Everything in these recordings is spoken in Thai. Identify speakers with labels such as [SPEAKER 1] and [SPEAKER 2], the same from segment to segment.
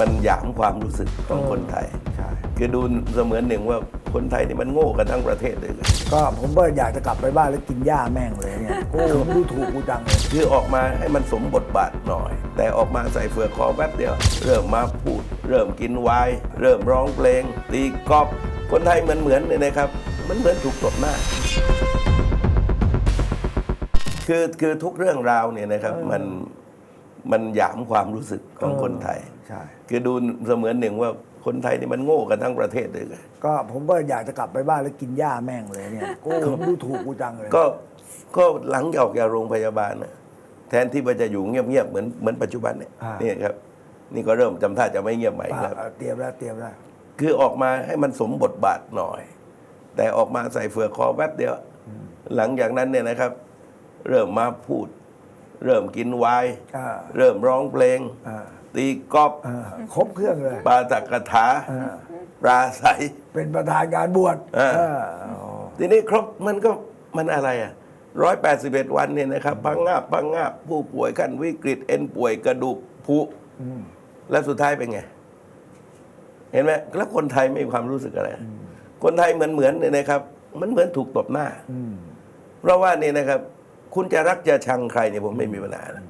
[SPEAKER 1] มันหยามความรู้สึกของคนไทย
[SPEAKER 2] ใช่
[SPEAKER 1] คือดูเสมือนหนึ่งว่าคนไทยนี่มันโง่กันทั้งประเทศเลยนะ
[SPEAKER 2] ก็ผมก็อยากจะกลับไปบ้านแล้วกินหญ้าแม่งเลยเนี่ยโอ้ผมดูถูกกูจังเลย
[SPEAKER 1] คือออกมาให้มันสมบทบาทหน่อย แต่ออกมาใส่เฟือกคอแป๊บเดียว เริ่มมาพูด เริ่มกินไวน์เริ่มร้องเพลง ตีกอล์ฟคนไทยมันเหมือนเลยนะครับ มันเหมือนถูกตบหน้าคือคือทุกเรื่องราวเนี่ยนะครับมัน มันหยามความรู้สึกของคนไทย
[SPEAKER 2] ใช่
[SPEAKER 1] คือดูเสมือนหนึ่งว่าคนไทยนี่มันโง่กันทั้งประเทศเลยนะ
[SPEAKER 2] ก็ผมก็อยากจะกลับไปบ้านแล้วกินหญ้าแม่งเลยเนี่ยโอ้ผมดูถูกกูจังเลย
[SPEAKER 1] ก็ก็หลังออกจากโรงพยาบาลนะแทนที่มันจะอยู่เงียบๆเหมือนเหมือนปัจจุบันเนี่ย
[SPEAKER 2] อ่า
[SPEAKER 1] นี่ครับ นี่ก็เริ่มจำท่าจะไม่เงียบใหม่
[SPEAKER 2] อะ
[SPEAKER 1] แล้ว
[SPEAKER 2] อะเตรียมแล้วเตรียมแล้ว
[SPEAKER 1] คือออกมาให้มันสมบทบาทหน่อย แต่ออกมาใส่เฟือกคอแป๊บเดียว หลังจากนั้นเนี่ยนะครับ เริ่มมาพูด เริ่มกินไวน์
[SPEAKER 2] อ่า
[SPEAKER 1] เริ่มร้องเพลง
[SPEAKER 2] อ่า
[SPEAKER 1] ตีกอล์ฟ
[SPEAKER 2] อ่าครบเครื่องเลย
[SPEAKER 1] ปาตกถา
[SPEAKER 2] อ่า
[SPEAKER 1] ปราศัย
[SPEAKER 2] เป็นประธานงานบวช
[SPEAKER 1] อ่า
[SPEAKER 2] เอออ๋อ
[SPEAKER 1] ทีนี้ครบมันก็มันอะไรอะร้อยแปดสิบเอ็ดวันเนี่ยนะครับพังงาบพังงาบผู้ป่วยขั้นวิกฤต เอ็นป่วยกระดูกผุ
[SPEAKER 2] อืม
[SPEAKER 1] แล้วสุดท้ายเป็นไง เห็นไหมแล้วคนไทยไม่มีความรู้สึกอะไร คนไทยเหมือนเหมือนเนี่ยนะครับ มันเหมือนถูกตบหน้า
[SPEAKER 2] อืม
[SPEAKER 1] เพราะว่านี่นะครับ คุณจะรักจะชังใครเนี่ยผมไม่มีปัญหานะ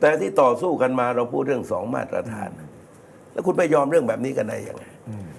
[SPEAKER 1] แต่ที่ต่อสู้กันมาเราพูดเรื่องสองมาตรฐาน แล้วคุณไปยอมเรื่องแบบนี้กันได้ยังไง